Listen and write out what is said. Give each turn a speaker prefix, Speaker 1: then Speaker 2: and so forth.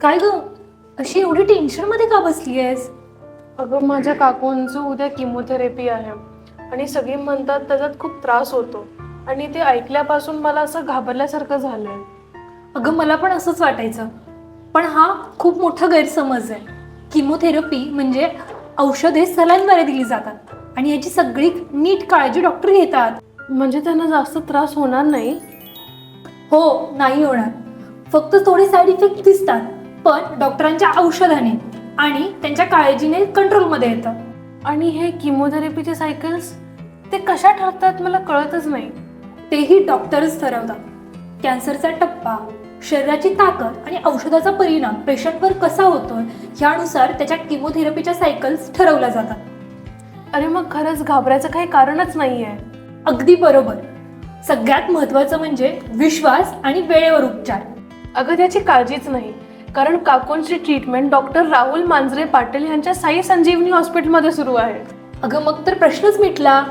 Speaker 1: काय ग? अशी एवढी टेन्शनमध्ये का बसली आहेस
Speaker 2: अगं माझ्या काकूंचं उद्या किमोथेरपी आहे. आणि सगळी म्हणतात त्याच्यात खूप त्रास होतो. आणि ते ऐकल्यापासून मला असं घाबरल्यासारखं झालंय.
Speaker 1: अगं मला पण असंच वाटायचं. पण हा खूप मोठा गैरसमज आहे. किमोथेरपी म्हणजे औषधे सलाईनद्वारे दिली जातात. आणि याची सगळी नीट काळजी डॉक्टर घेतात.
Speaker 2: म्हणजे त्यांना जास्त त्रास होणार नाही?
Speaker 1: हो नाही होणार. फक्त थोडे साईड इफेक्ट दिसतात. पण डॉक्टरांच्या औषधाने आणि त्यांच्या काळजीने कंट्रोलमध्ये येतं.
Speaker 2: आणि हे किमोथेरपीचे सायकल्स ते कशा ठरतात मला कळतच नाही.
Speaker 1: तेही डॉक्टरच ठरवतात. कॅन्सरचा टप्पा शरीराची ताकद आणि औषधाचा परिणाम पेशंटवर कसा होतोय ह्यानुसार त्याच्या किमोथेरपीच्या सायकल्स ठरवल्या जातात.
Speaker 2: अरे मग खरंच घाबरायचं काही कारणच नाहीये.
Speaker 1: अगदी बरोबर. सगळ्यात महत्त्वाचं म्हणजे विश्वास आणि वेळेवर उपचार.
Speaker 2: अगं त्याची काळजीच नाही. कारण काकूंची ट्रीटमेंट डॉक्टर राहुल मांजरे पाटील यांच्या साई संजीवनी हॉस्पिटलमध्ये सुरू आहे.
Speaker 1: अगं मग तर प्रश्नच मिटला.